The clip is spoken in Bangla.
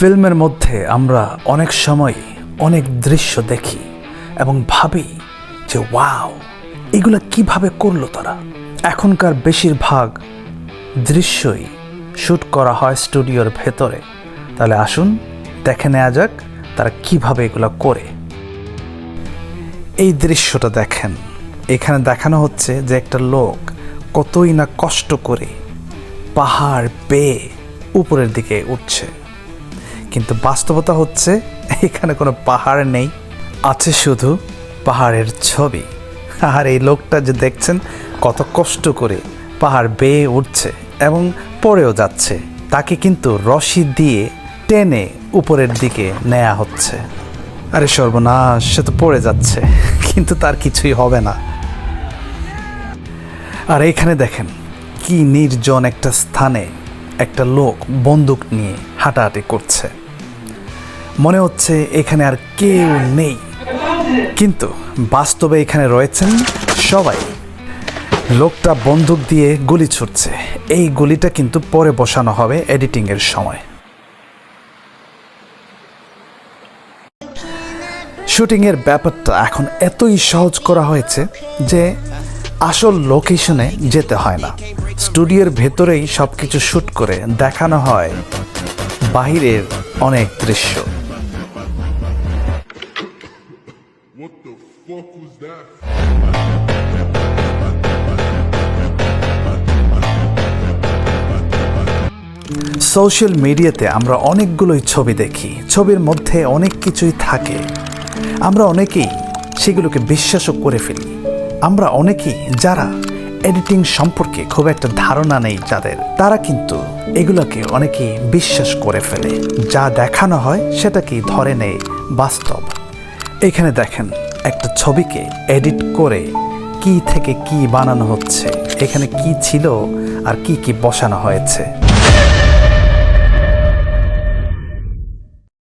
ফিল্মের মধ্যে আমরা অনেক সময় অনেক দৃশ্য দেখি এবং ভাবি যে, ওয়াও, এগুলো কীভাবে করল তারা? এখনকার বেশিরভাগ দৃশ্যই শ্যুট করা হয় স্টুডিওর ভেতরে। তাহলে আসুন, দেখে নেওয়া যাক তারা কীভাবে এগুলো করে। এই দৃশ্যটা দেখেন। এখানে দেখানো হচ্ছে যে একটা লোক কতই না কষ্ট করে পাহাড় বেয়ে উপরের দিকে উঠছে। কিন্তু বাস্তবতা হচ্ছে, এখানে কোনো পাহাড় নেই, আছে শুধু পাহাড়ের ছবি। আর এই লোকটা যে দেখছেন, কত কষ্ট করে পাহাড় বেয়ে উঠছে এবং পড়েও যাচ্ছে। তাকে কিন্তু রশি দিয়ে টেনে উপরের দিকে নেওয়া হচ্ছে। আরে সর্বনাশ, সে তো পড়ে যাচ্ছে, কিন্তু তার কিছুই হবে না। আর এখানে দেখেন, কি নির্জন একটা স্থানে একটা লোক বন্দুক নিয়ে হাঁটাহাঁটি করছে। মনে হচ্ছে এখানে আর কেউ নেই। কিন্তু বাস্তবে এখানে রয়েছেন সবাই। লোকটা বন্দুক দিয়ে গুলি ছুটছে। এই গুলিটা কিন্তু পরে বসানো হবে এডিটিংয়ের সময়। শুটিংয়ের ব্যাপারটা এখন এতই সহজ করা হয়েছে যে আসল লোকেশনে যেতে হয় না। স্টুডিওর ভেতরেই সব কিছু শ্যুট করে দেখানো হয় বাহিরের অনেক দৃশ্য? সোশ্যাল মিডিয়াতে আমরা অনেকগুলোই ছবি দেখি। ছবির মধ্যে অনেক কিছুই থাকে। আমরা অনেকেই সেগুলোকে বিশ্বাসও করে ফেলি। আমরা অনেকেই যারা এডিটিং সম্পর্কে খুব একটা ধারণা নেই তাদের। তারা কিন্তু এগুলোকে অনেকেই বিশ্বাস করে ফেলে। যা দেখানো হয় সেটাকেই ধরে নেয় বাস্তব। এখানে দেখেন, একটা ছবিকে এডিট করে কি থেকে কি বানানো হচ্ছে, এখানে কি ছিল আর কি কি বসানো হয়েছে।